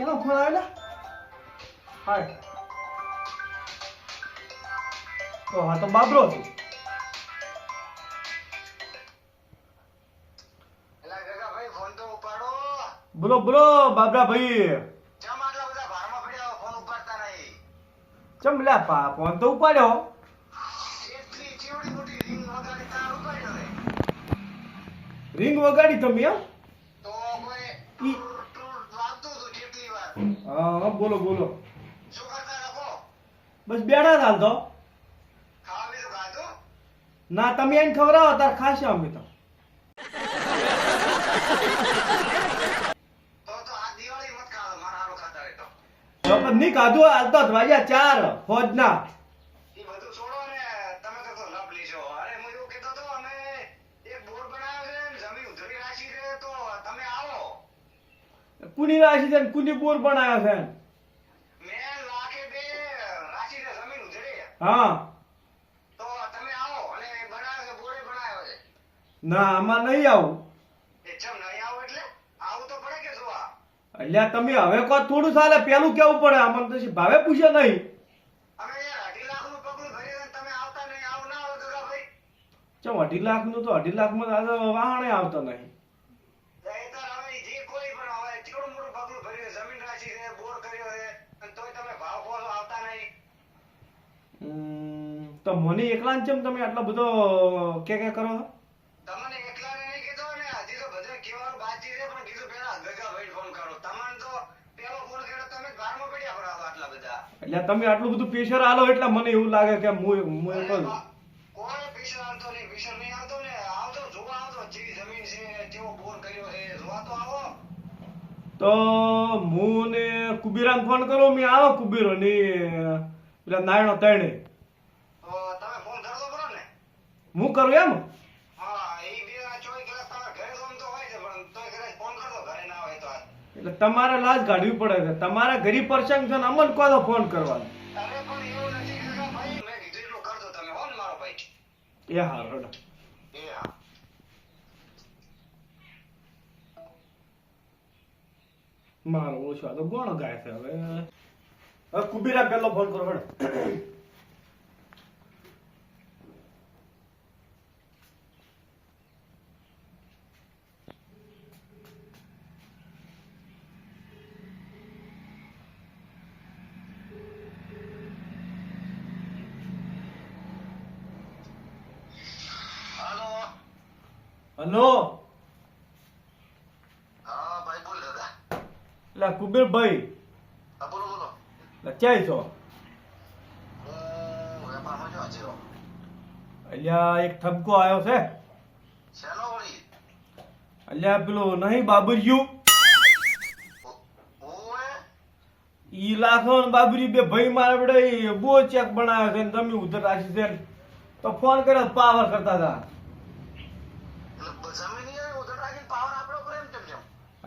કેનો phone આવેલા હાય ઓ હા તો બાબરો છું તો બોલો બોલો બાબરા ભાઈ ચમ આટલા બધા ભારમાં પડ્યા ફોન ઉપાડતા નહીં ચમ લ્યા પા ફોન તો ઉપાડ્યો. એટલી ચીવડી મોટી રિંગ વગાડી તાર ઉપાડ્યો રિંગ વગાડી તમે એમ તો કોઈ ઈ- ટૂર ટૂર વાગતું હતું જેટલી વાર હા બોલો બોલો. શું કરતા બસ બેઠા હાલ તો. ના તમે એને ખવડાવો તાર ખાશે અમે તો. નહીં ખાધું હાલ તો વાગ્યા ચાર ફોજના એ કુની રાશિ છે કુની બોર પણ રાખી છે હા. ના આમાં નહીં આવું. એટલે? કે તમે હવે કહો થોડું ચાલે પેલું કેવું પડે? આમાં તો ભાવે પૂછે નહીં. ચમ અઢી લાખનું તો અઢી લાખમાં વાહણે આવતો નહીં નહીંતર હવે જે કોઈ પણ હવે ચીકણું મોટું પગલું ભરી દે, જમીન રાખી છે બોર કર્યો છે અને તોય તમે ભાવ કહો છો, આવતા નહીં ઉમ, તો મને એકલા ને ચમ તમે આટલો બધો કે કે કરો? તમને એકલાને નહીં કીધો ને હજી તો બધે કહેવાનું બાકી છે પણ કીધું પેલા ગગાભાઈ ફોન કરો તમને તો પેલો ફોન કર્યો તમે બારમો પડ્યા ભરાવો આટલા બધા એટલે તમે આટલું બધું પ્રેશર આલો એટલે મને એવું લાગે કે હું હું એક. કોઈ પ્રેશર આવતો નહીં પ્રેશર નહીં આવતો ને આવતો જોવા આવતો જેવી જમીન છે કેવો બોર કર્યો છે જોવા તો આવો તો હું ને કુબીરાને ફોન કરો મેં આવો કુબીરો ને પેલા નાયણો તણે હોય કરું એમ? એટલે તમારે લાજ કાઢવી પડે છે. તમારા ગરીબ પ્રસંગ છે અમન તો ફોન કરવાનો? હો એ હારું. મારો ઓછો તો ગોણો ગાય છે હવે. હવે કુબીરા પેલો ફોન કરો હેડો હાલો હલો હા ભાઈ બોલ દાદા એટલે કુબીરભાઈ. ક્યાંય છો? અલ્યા એક ઠપકો આવ્યો છે. અલ્યા પેલું નહીં બાબરિયું. ઈ લાખો બાબરી બે ભાઈ મારા બેટા બહુ ચેક બનાવ્યો છે તમે ઉધર રાખી છે તો ફોન કર્યો પાવર કરતા હતા એટલે જમીન યાર ઉધર રાખીને પાવર આપણો કરે એમ કેમ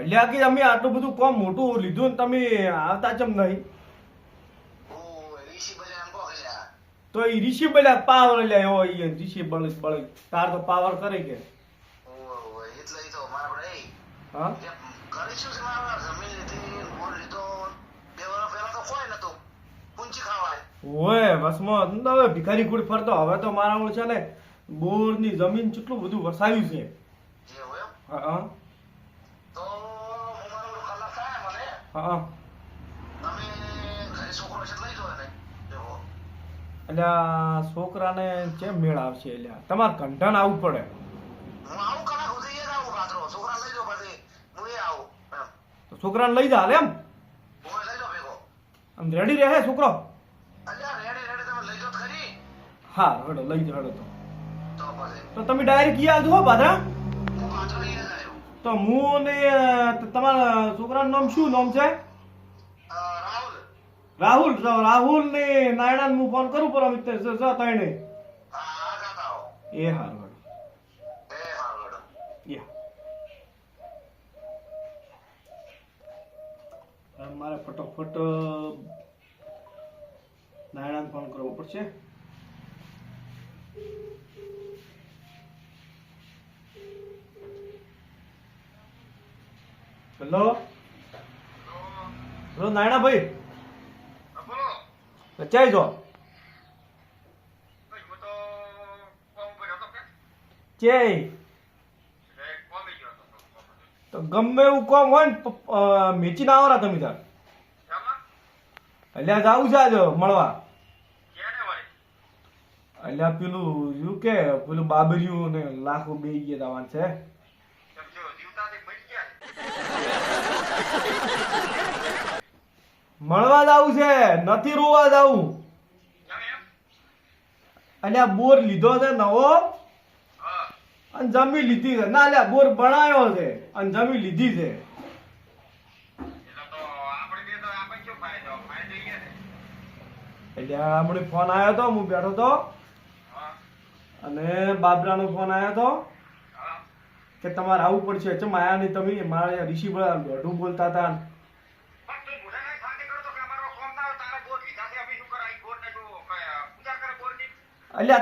અલ્યા કે અમે આટલું બધું કોમ મોટું લીધું ને તમે આવતા ચમ નહીં? તો એ ઋષિ બોલ્યા પાવર લે એવો ઈ ઋષિ બળ બળ તાર તો પાવર કરે કે. એટલે તો મારા આપણે હા? તે કરીશું છે મારા જમીન લીધી બોર લીધો. બે વર્ષ પહેલા તો કોઈ નતું. પૂંચી ખાવાય ઓય બસમાં હવે ભિખારી કુડ ફરતો. હવે તો મારા ઓળ છે ને બોરની જમીન કેટલું બધું વસાવ્યું છે. હા તો હું મારો કલાક થાય મને હા એટલે છોકરાને કેમ મેળ આવશે એટલે તમારે કંઠાને આવવું પડે તો છોકરાને લઈ જા એમ આમ રેડી રહે છોકરો અલ્યા રેડી રેડી તમે લઈ જાઓ ખરી હા હેડો લઈ જાઓ હેડો તો તો પછી તો તમે ડાયરેક્ટ ઈ આવજો હો બાધા હું પાછળ લઈને જ આવ્યો તો હું ને તમારા છોકરાનું નામ શું નામ છે? રાહુલ. રાહુલ ને નાયણાને હું ફોન કરું પર અમિત આવો. એ હારું મારે ફટોફટ નારાયણ ફોન કરવો પડશે. હેલો? હેલો નાયણા ભાઈ. વચ્ચાઈ જો. કે. તો ગમે એવું કોમ હોય ને મેચી ના આવરા તમે તાર? એટલે જાવું છે આજે મળવા? એટલે પેલું શું કે પેલું બાબરિયું ને લાખો બે ગયા જવાનું છે કેમ જો જીવતાથી મરી ગયા? મળવા જાવું છે. નથી રોવા જાવું આ બોર લીધો છે નવો. અને જમી લીધી છે. ના અલ્યા બોર બનાવ્યો છે. અને જમી લીધી છે. એટલે ને. હમણાં ફોન આવ્યો તો, હું બેઠો તો. અને અને બાબરાનો ફોન આવ્યો તો. કે તમારે આવવું પડશે ચમ આયા નહીં તમે? મારે ઋષિ દોઢું બોલતા હતા. પણ તું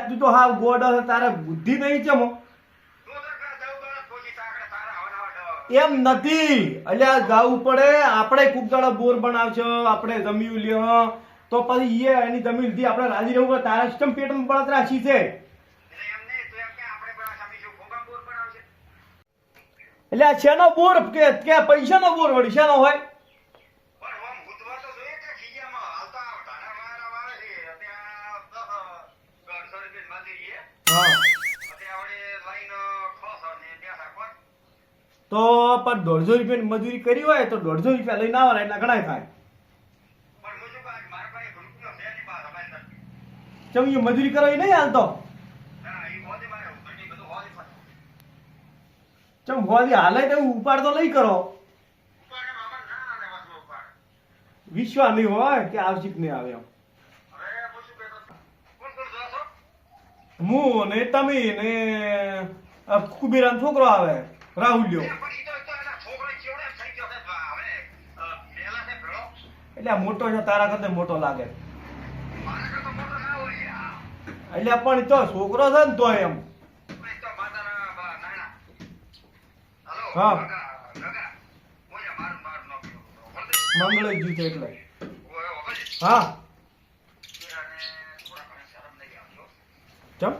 તું તો હા ગોડ તારે બુદ્ધિ નહીં ચમો. એમ નથી. એટલે આ જાવું પડે. આપણે ખૂબ દાડા બોર બનાવશો આપણે જમ્યું લ્યો. તો પછી એ એની જમીન લીધી આપણે રાજી રહેવું તારા સિસ્ટમ પેટમાં બળતરા છે એટલે એમ નહીં, તું એમ કે આપણે બનાવશે, અમે શું ભોગા બોર બનાવશે? એટલે આ શેનો બોર કે કે પૈસાનો બોર વળી શેનો હોય? તો પણ દોઢસો રૂપિયાની મજૂરી કરી હોય તો દોઢસો રૂપિયા લઈને આવવાના એટલા ઘણા થાય. ચમ એ મજૂરી કરો એ નહીં હાલતો ના, ઈ હોદી મારે ઘરની બધું હોદી પર. ચમ હોવાથી હાલે તો ઉપાડ તો નહીં કરો. વિશ્વાસ નહીં હોય કે આવશે કે નહીં આવે એમ હું ને તમે ને કુબેરાનો છોકરો આવે રાહુલ્યો. એટલે મોટો છે તારા કરતા મોટો લાગે. એટલે પણ તો છોકરો છે ને તો એમ પણ ઈ તો માતાના બા નાના. હાલો, હા. મંગળ જ છે એટલે હા. ચમ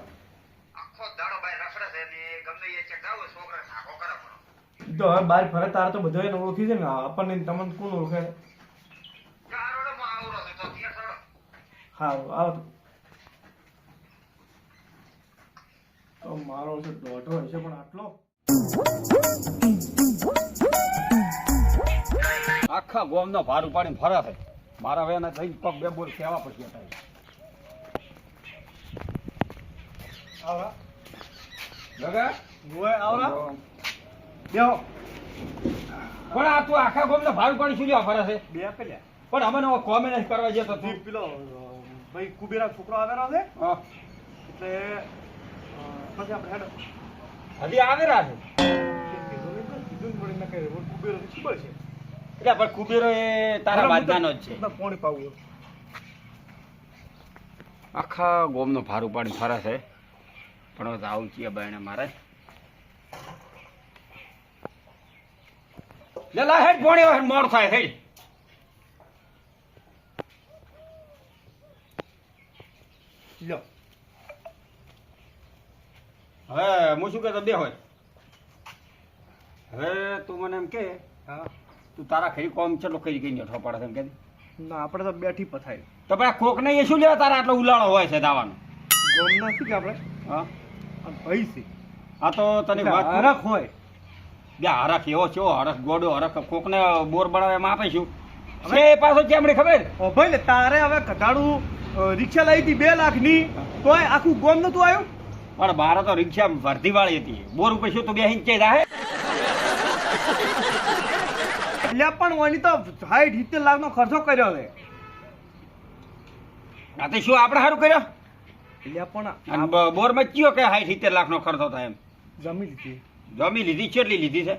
તો હવે બાર ફરે તાર તો બધો એને ઓળખી છે ને આપણને તમને કોણ ઓળખે હા આવો. તો મારો છે, દોઢો હશે પણ આટલો આખા ગોમનો ભાર ઉપાડીને ફરા થાય મારા હવે એને થઈ પગ બે બોલ કહેવા પડશે પણ આ તું આખા ગોમનો ભાર ઉપાડી શું લેવા ફરે છે? બે પેલ્યા પણ અમે ને કોમે નથી કરવા જતો તું. પેલો ભાઈ કુબેરા છોકરો આવેલો છે. એટલે પછી આપણે હેડો. હજી આવે છે કીધું ને વળી મેં કહ્યું, કુબેરો તો ખબર છે એટલે પણ કુબેરો એ તારા બાજનાનો જ છે. પોણી પાવું આખા ગોમનો ભાર ઉપાડી ફરે છે. પણ આવું છીએ બાયણે મારે. લેલા હેડ પોણી હવે મોર થાય હેડ. લ્યો. હવે હું શું કહેતો બે હોય. હવે તું મને એમ કે તું તારા ખરી કોમ ચેટલો કરી કઈ અઠવા પડે એમ કે. ના આપણે તો બેઠી પથાય તો પણ કોક ને એ શું લેવા તારા આટલો ઉલાળો હોય છે દાવાનો? ગોમ નથી કે આપણે? હા. છે આ તો તને વાત હરખ હોય. બે હરખ એવો છે હરખ ગોડો હરખ કોકને બોર બનાવે એમ આપીશું હવે એ પાછો ચેમડી ખબર? ઓ ભાઈ તારે હવે કટાડું અ, રિક્ષા લાવી હતી બે લાખની તોય આખું ગોમ નતું આવ્યું? પણ મારે તો રિક્ષા ભરતી વાળી હતી. બોર ઉપર શું તું બે ઇંચ રાહે એટલે પણ ઓની તો સાઠ સિત્તેર લાખ નો ખર્ચો કર્યો હવે આ તો શું આપણે સારું કર્યો? એટલે પણ બોરમાં ચિયો કે સાઠ સિત્તેર લાખ નો ખર્ચો થાય એમ? જમી લીધી. જમી લીધી? કેટલી લીધી છે?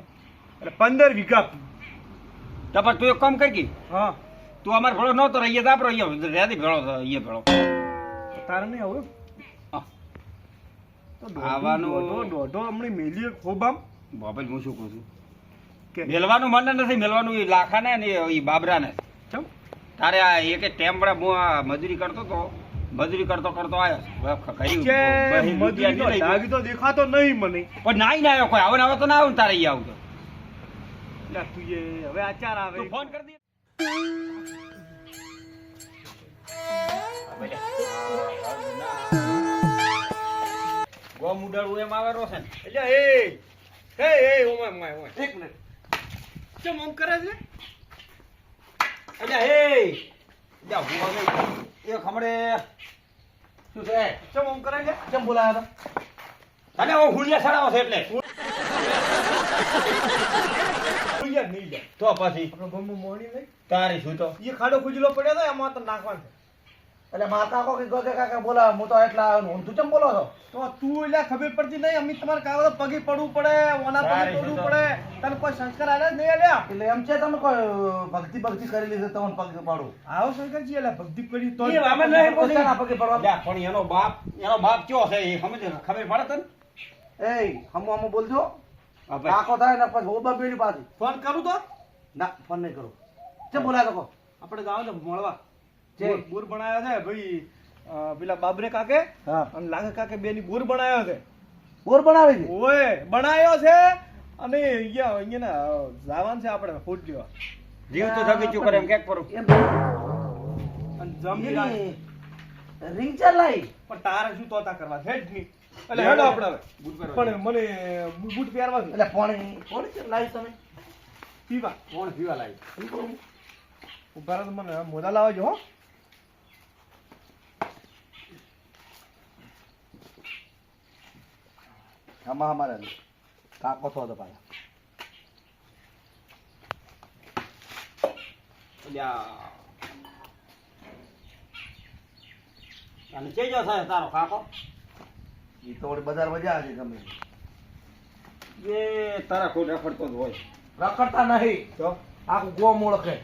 એટલે પંદર વીઘા. તો પણ તું એક કામ કરી ગઈ હા. તું અમારે ભેળો નહોતો રહીએ તો આપણો અહીંયા રેડી ભેળો અહીંયા ભેળો. તારે નહીં આવું. તો દોઢો- હમણાં મેલી ખોબામ. બાબલ હું શું કહું છું? કે મેલવાનું મને નથી મેલવાનું એ લાખાને ને એ બાબરાને. તારે આ એક હું આ મજૂરી કરતો તો મજૂરી કરતો કરતો આવ્યો લઈ ડાઘ તો દેખાતો નહીં મને. પણ નાઈ ના આવ્યો કોઈ આવે આવે તો ના આવે તારે અહીંયા આવતો. તું હવે આચાર આવે. ફોન કરી દે. ગોમ ઉડાડવું એમ આવેલો છે ને. એટલે એ હે એ oh my oh my oh my એક મિનિટ. ચમ આમ કરે છે? એટલે હે જા હું હવે એ ખમડે શું છે? ચમ આમ કરે છે? ચમ બોલાયા તને હું હુલિયા સડાવો છે એટલે. હુલિયા નહીં લે. તો પછી? આપણો ગામમાં મોણી નહીં? તારી શું તો? એ ખાડો ખુજલો પડ્યો તો એમાં તો નાખવાનું હતા એટલે માતા કો કે ગોગે કાકા બોલા હું તો એટલા આવ્યો હું તું કેમ બોલો છો? તો તું એટલે ખબર પડતી નહીં અમે તમારે કાગળ પગે પડવું પડે ઓના પગે પડવું પડે તને કોઈ સંસ્કાર આલે જ નહીં આલ્યા એટલે એમ છે તમે કોઈ ભક્તિ ભક્તિ કરી છે તમને પગ પાડું. આવો શંકરજી એટલે ભક્તિ કરી તો એ અમે નહીં તો ના પગે પડવા અલ્યા, પણ એનો બાપ એનો બાપ કયો છે એ સમજ ખબર પડે તને? એ હમો હમુ બોલજો. આખો થાય ને પછી ઓબા બેડી પાછી. ફોન કરું તો? ના ફોન નહીં કરું. કેમ બોલાયા તો આપણે જાવ ને મળવા. છે. બોર- બનાવ્યા છે ભાઈ પેલા બાબરે કાકે અને લાગે કાકે બેની બોર બનાવ્યો છે. બોર બનાવી છે? ઓય બનાવ્યો છે અને અહીંયા અહીંયા જવાનું છે આપણે ફૂટ લેવા જીવ તો ધગી કરે એમ કેક પરું અને જમી રિંગ ચાર લાઈ. પણ તારે શું તોતા કરવા? છે જ નહીં એટલે હેડો આપણે હવે. બૂટ પહેરવા પણ મને બૂટ પહેરવા છે એટલે પાણી પાણી લાવી તમે? પીવા. કોણ પીવા લાવી. ઊભા મને મોજા લાવજો જો હો. કાકો થો તો પાછા અલ્યા. અને ચેજો થાય તારો કાકો એ તો વળી બજાર મજા છે ગમે એ તારા કોઈ રખડતો જ હોય રખડતા નહીં તો આખું ગોમ ઓળખે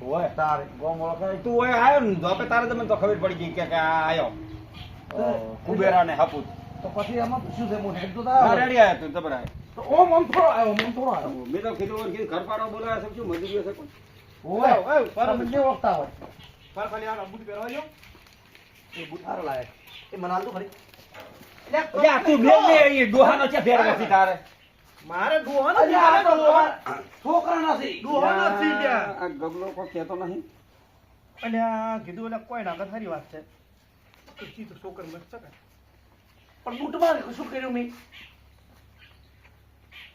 હોય તારે ગોમ ઓળખે તું હોય આવ્યો ને તો આપણે તારે તમને તો ખબર પડી ગઈ કે કે આયો કુબેરા ને હપુત તો પછી એમાં પૂછ્યું છે હું હેડ તો તારે રેડી આયા તો જબરા આવ્યો. તો ઓમ ઓમ થોડો આવ્યો ઓમ થોડો આવ્યો મેં તો કીધું ઓર ઘર પાડો બોલાવે છે શું મજૂરી છે કોણ ઓય ઓય, પર મને ઓળખતા હોય. પર ખાલી આ બુટ પહેરવા જો એ બુટ સારો લાગે. એ મનાલ તો ખરી. અલ્યા, તું લે લે એ ડોહાનો છે ફેરવે છે તારે. મારે અલ્યા, આ તો છોકરા નથી. ડોહાનો જ છે ત્યાં. આ ગગલો કોઈ કહેતો નહીં. અલ્યા કીધું એટલે કોઈ ના સારી વાત છે. તો છોકર મત શકે પણ બુટમાં શું કર્યું મેં?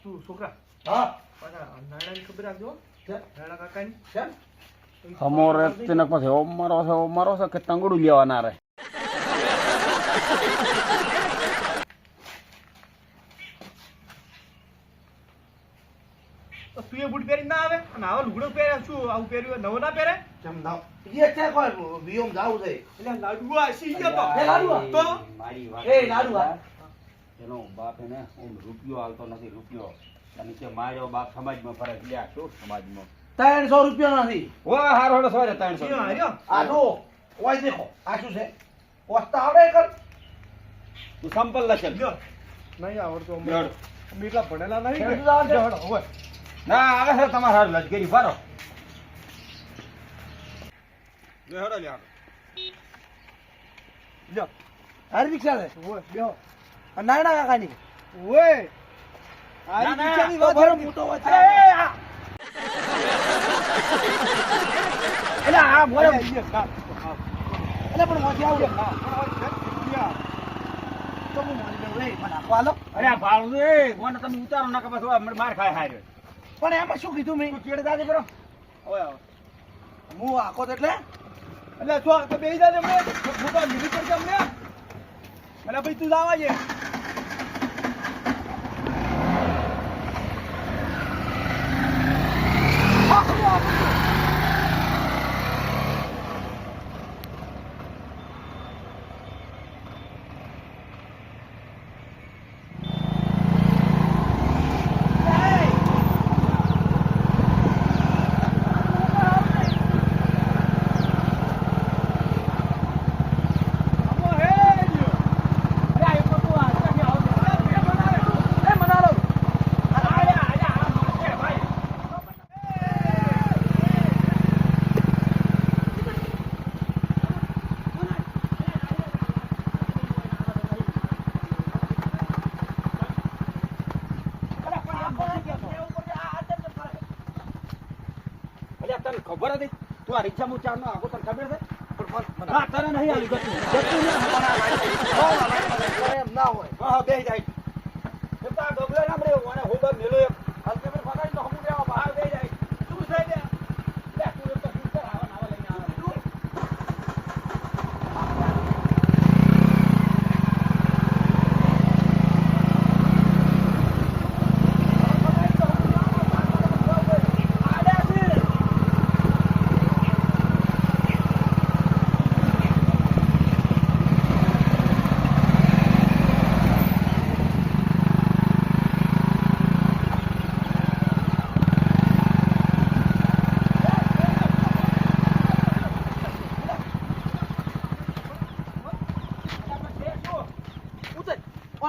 તું છોકરા હા. ખબર રાખજો? કાકાની. કેમ ઓમ મારો છે ઓમ મારો છે કે તંગડું લેવાના રે તો એ બૂટ પહેરી ના આવે? અને આવા લુગડો પહેરે શું? આવું પહેર્યું નવો ના પહેરે? કેમ ના? એ છે કોઈ વિયોમ જાવું છે. એટલે લાડુઆ સી ગયો તો? એ લાડુઆ. તો? મારી વાત એ લાડુઆ. એનો બાપ એને ઓમ રૂપિયો આલતો નથી રૂપિયો. અને કે મારો બાપ સમાજમાં ફરે. છે. લ્યા, શું સમાજમાં? ત્રણસો રૂપિયા નથી. ઓ હારો હારો સવારે ત્રણસો આ જો ઓય દેખો આ શું છે? વસ્તા આવડે કર તું સંપલ લખેલ નહીં આવડતો. અમે એટલા ભણેલા નહીં ના આવે છે તમારે હારું લશ્કરી ફારો. લ્યો, હેડો, લ્યો. લ્યો. હારી રિક્ષા છે હોય, બેહો. નાયણા કાકાની. ના, ના, રિક્ષાની વાત મોટો વાત છે. આ. બોલે પણ મોટી આવડે. તો હું મારી દઉં રે મને આપવા આલો અરે ભાડું એ તમે ઉતારો ના કે પછી આ માર ખાય હાર્યો. પણ એમાં શું કીધું મેં? ચેડે દાદે કરો. હું આખો તો એટલે? એટલે શું બે લીધી પડશે અમને. એટલે ભાઈ તું જવા છે રિક્ષામાં ચાર નો આગો તને ખબર છે? ના તને નહીં આવી ગતું. એમ ના હોય. હા બેહી જાય.